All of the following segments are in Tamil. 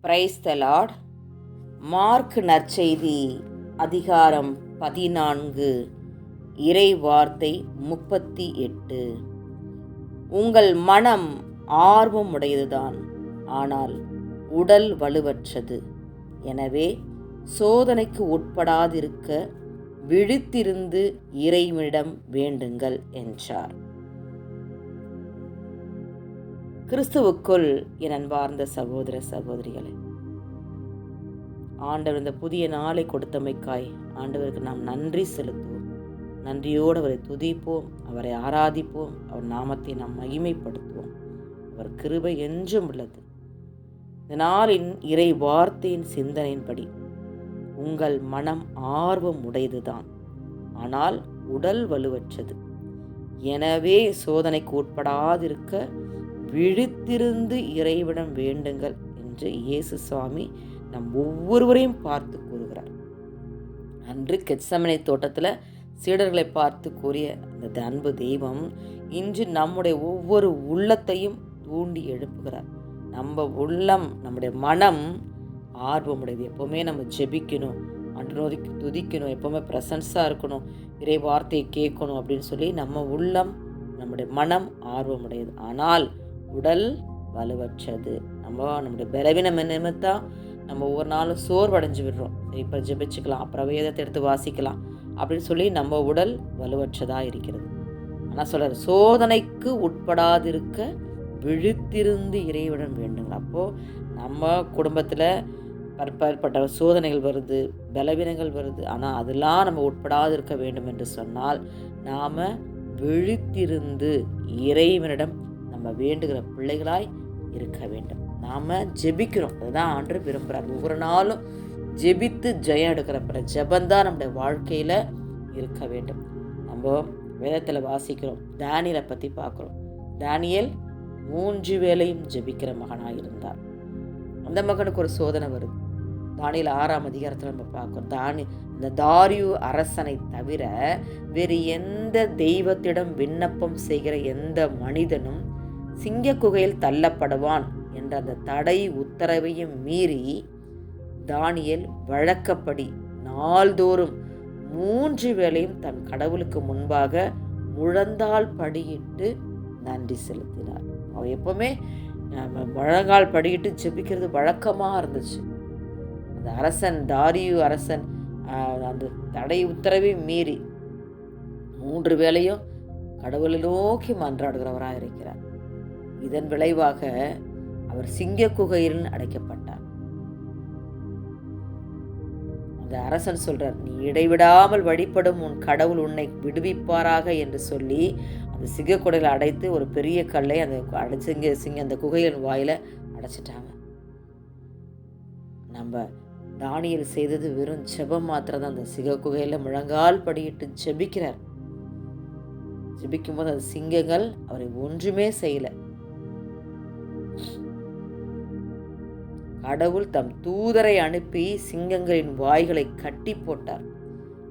பிரைஸ் மார்க் நற்செய்தி அதிகாரம் பதினான்கு இறை வார்த்தை முப்பத்தி எட்டு. உங்கள் மனம் ஆர்வமுடையதுதான் ஆனால் உடல் வலுவற்றது. எனவே சோதனைக்கு உட்படாதிருக்க விழித்திருந்து இறைவனிடம் வேண்டுங்கள் என்றார். கிறிஸ்துவுக்குள் என் அன்பார்ந்த சகோதர சகோதரிகளே ஆண்டவர் இந்த புதிய நாளை கொடுத்தமைக்காய் ஆண்டவருக்கு நாம் நன்றி செலுத்துவோம். நன்றியோடு அவரை துதிப்போம் அவரை ஆராதிப்போம் அவர் நாமத்தை நாம் மகிமைப்படுத்துவோம். அவர் கிருபை என்றும் உள்ளது. இந்த நாளின் இறை வார்த்தையின் சிந்தனையின்படி உங்கள் மனம் ஆர்வம் உடையதுதான் ஆனால் உடல் வலுவற்றது. எனவே சோதனைக்கு உட்படாதிருக்க விழித்திருந்து இறைவிடம் வேண்டுங்கள் என்று இயேசு சுவாமி நம் ஒவ்வொருவரையும் பார்த்து கூறுகிறார். அன்று கெச்சமனை தோட்டத்தில் சீடர்களை பார்த்து கூறிய அந்த அன்பு தெய்வம் இன்று நம்முடைய ஒவ்வொரு உள்ளத்தையும் தூண்டி எழுப்புகிறார். நம்ம உள்ளம் நம்முடைய மனம் ஆர்வமுடையது. எப்போவுமே நம்ம ஜெபிக்கணும் அன்று துதிக்கணும் எப்போவுமே ப்ரெசன்ஸாக இருக்கணும் இறை வார்த்தையை கேட்கணும் அப்படின்னு சொல்லி நம்ம உள்ளம் நம்முடைய மனம் ஆர்வமுடையது. ஆனால் உடல் வலுவற்றது. நம்ம நம்முடைய பலவீனம் நிமித்தம் நம்ம ஒவ்வொரு நாளும் சோர்வடைஞ்சு விடுறோம். இப்போ ஜெபிச்சுக்கலாம் அப்புறம் வேதத்தை எடுத்து வாசிக்கலாம் அப்படின்னு சொல்லி நம்ம உடல் வலுவற்றதாக இருக்கிறது. ஆனால் சொல்கிறார் சோதனைக்கு உட்படாதிருக்க விழித்திருந்து இறைவிடம் வேண்டுங்க அப்போது நம்ம குடும்பத்தில் பற்பற்பட்ட சோதனைகள் வருது பலவீனங்கள் வருது. ஆனால் அதெல்லாம் நம்ம உட்படாது இருக்க வேண்டும் என்று சொன்னால் நாம் விழித்திருந்து இறைவனிடம் நம்ம வேண்டுகிற பிள்ளைகளாய் இருக்க வேண்டும். நாம் ஜெபிக்கிறோம். அதுதான் ஆண்டு விரும்புகிறார் ஒவ்வொரு நாளும் ஜெபித்து ஜெயம் எடுக்கிறப்ப ஜெபந்தான் நம்முடைய வாழ்க்கையில் இருக்க வேண்டும். நம்ம வேதத்தில் வாசிக்கிறோம். தானியலை பற்றி பார்க்குறோம். தானியல் மூன்று வேலையும் ஜெபிக்கிற மகனாக இருந்தார். அந்த மகனுக்கு ஒரு சோதனை வருது. தானியல் ஆறாம் அதிகாரத்தில் நம்ம பார்க்குறோம். தானி இந்த தாரியு அரசனை தவிர வேறு எந்த தெய்வத்திடம் விண்ணப்பம் செய்கிற எந்த மனிதனும் சிங்க குகையில் தள்ளப்படுவான் என்ற அந்த தடை உத்தரவையும் மீறி தானியல் வழக்கப்படி நாள்தோறும் மூன்று வேளையும் தன் கடவுளுக்கு முன்பாக முழந்தால் படியிட்டு நன்றி செலுத்தினார். அவர் எப்பவுமே முழங்கால் படியிட்டு ஜெபிக்கிறது வழக்கமாக இருந்துச்சு. அந்த அரசன் தாரியு அரசன் அந்த தடை உத்தரவை மீறி மூன்று வேளையும் கடவுளை நோக்கி மன்றாடுகிறவராக இருக்கிறார் இதன் விளைவாக அவர் சிங்க குகையில் அடைக்கப்பட்டார். அந்த அரசன் சொல்றார் நீ இடைவிடாமல் வழிபடும் உன் கடவுள் உன்னை விடுவிப்பாராக என்று சொல்லி அந்த சிங்க குடையில் அடைத்து ஒரு பெரிய கல்லை அந்த அடைச்சிங்க சிங்க அந்த குகையின் வாயில அடைச்சிட்டாங்க. நம்ம தானியல் செய்தது வெறும் ஜெபம் மாத்திரம் தான் அந்த சிக குகையில் முழங்கால் படியிட்டு ஜெபிக்கிறார். ஜெபிக்கும் போது அந்த சிங்கங்கள் அவரை ஒன்றுமே செய்யலை. கடவுள் தம் தூதரை அனுப்பி சிங்கங்களின் வாய்களை கட்டி போட்டார்.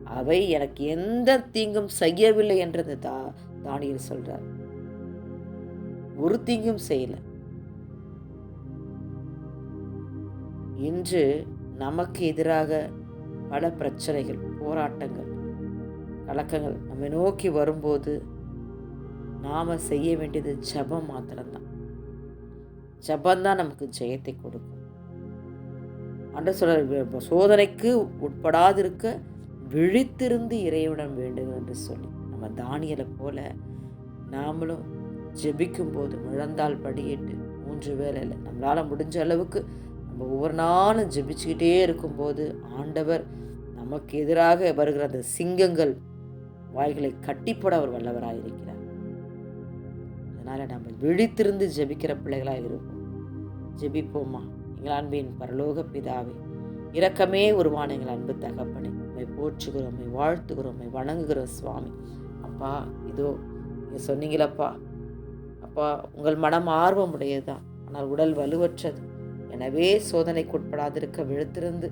அவை எனக்கு எந்த தீங்கும் செய்யவில்லை என்றது தா தானியல் சொல்றார். ஒரு தீங்கும் செய்யல. இன்று நமக்கு எதிராக பல பிரச்சனைகள் போராட்டங்கள் கலக்கங்கள் நம்மை நோக்கி வரும்போது நாம் செய்ய வேண்டியது ஜபம் மாத்திரம்தான். ஜபந்தான் நமக்கு ஜெயத்தை கொடுக்கும். அன்று சொல்ற சோதனைக்கு உட்படாதிருக்க விழித்திருந்து இறைவனம் வேண்டும் என்று சொல்லி நம்ம தானியலை போல நாமளும் ஜெபிக்கும் போது முழந்தால் படியிட்டு மூன்று வேலையில் நம்மளால் முடிஞ்ச அளவுக்கு நம்ம ஒவ்வொரு நாளும் ஜெபிச்சுக்கிட்டே இருக்கும்போது ஆண்டவர் நமக்கு எதிராக வருகிற அந்த சிங்கங்கள் வாய்களை கட்டிப்போட அவர் வல்லவராக இருக்கிறார் அதனால் நம்ம விழித்திருந்து ஜெபிக்கிற பிள்ளைகளாக இருப்போம். ஜெபிப்போமா? எங்கள் அன்பின் பரலோக பிதாவே இரக்கமே உருவான எங்கள் அன்பு தகப்பனை உண்மை போற்றுகிறோம் உண்மை வாழ்த்துகிறோம் உண்மை வணங்குகிறோம் சுவாமி. அப்பா இதோ நீங்கள் சொன்னீங்களப்பா அப்பா உங்கள் மனம் ஆர்வம் உடையதுதான் ஆனால் உடல் வலுவற்றது. எனவே சோதனைக்கு உட்படாதிருக்க விழுத்திருந்து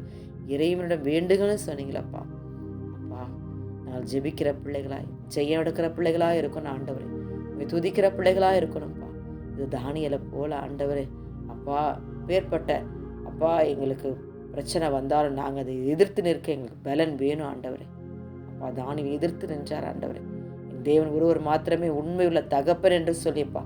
இறைவனிடம் வேண்டுகள்னு சொன்னீங்களப்பா. அப்பா நான் ஜெபிக்கிற பிள்ளைகளாய் ஜெயம் எடுக்கிற பிள்ளைகளாக இருக்கணும் ஆண்டவரே. உண்மை துதிக்கிற பிள்ளைகளாக இருக்கணும்ப்பா. இது தானியலை போல ஆண்டவரே அப்பா பேர்பட்ட அப்பா எங்களுக்கு பிரச்சனை வந்தாலும் நாங்கள் அதை எதிர்த்து நிற்க எங்களுக்கு பலன் வேணும் ஆண்டவரே. அப்பா தானியை எதிர்த்து நின்றார் ஆண்டவரே. என் தேவன் ஒருவர் மாத்திரமே உண்மையுள்ள தகப்பன் என்று சொல்லியப்பா.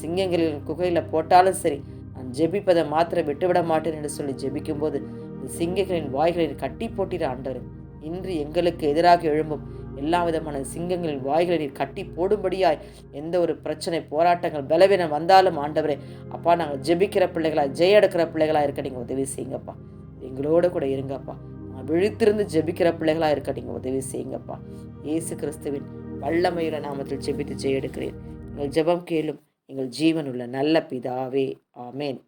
சிங்கங்களின் குகையில் போட்டாலும் சரி நான் ஜெபிப்பதை மாத்திரம் விட்டுவிட மாட்டேன் என்று சொல்லி ஜெபிக்கும்போது இந்த சிங்கங்களின் வாய்களை கட்டி போட்டிட ஆண்டவர். இன்று எங்களுக்கு எதிராக எழும்பும் எல்லா விதமான சிங்கங்களின் வாய்களை நீர் கட்டி போடும்படியாய் எந்த ஒரு பிரச்சனை போராட்டங்கள் பலவீனம் வந்தாலும் ஆண்டவரே அப்பா நாங்கள் ஜெபிக்கிற பிள்ளைகளா ஜெய எடுக்கிற பிள்ளைகளா இருக்க நீங்கள் உதவி செய்யுங்கப்பா. எங்களோட கூட இருங்கப்பா. நான் விழித்திருந்து ஜெபிக்கிற பிள்ளைகளாக இருக்க நீங்கள் உதவி செய்யுங்கப்பா. இயேசு கிறிஸ்துவின் வல்லமையுள்ள நாமத்தில் ஜெபித்து ஜெய எடுக்கிறேன். எங்கள் ஜெபம் கேளும் எங்கள் ஜீவனுள்ள நல்ல பிதாவே. ஆமேன்.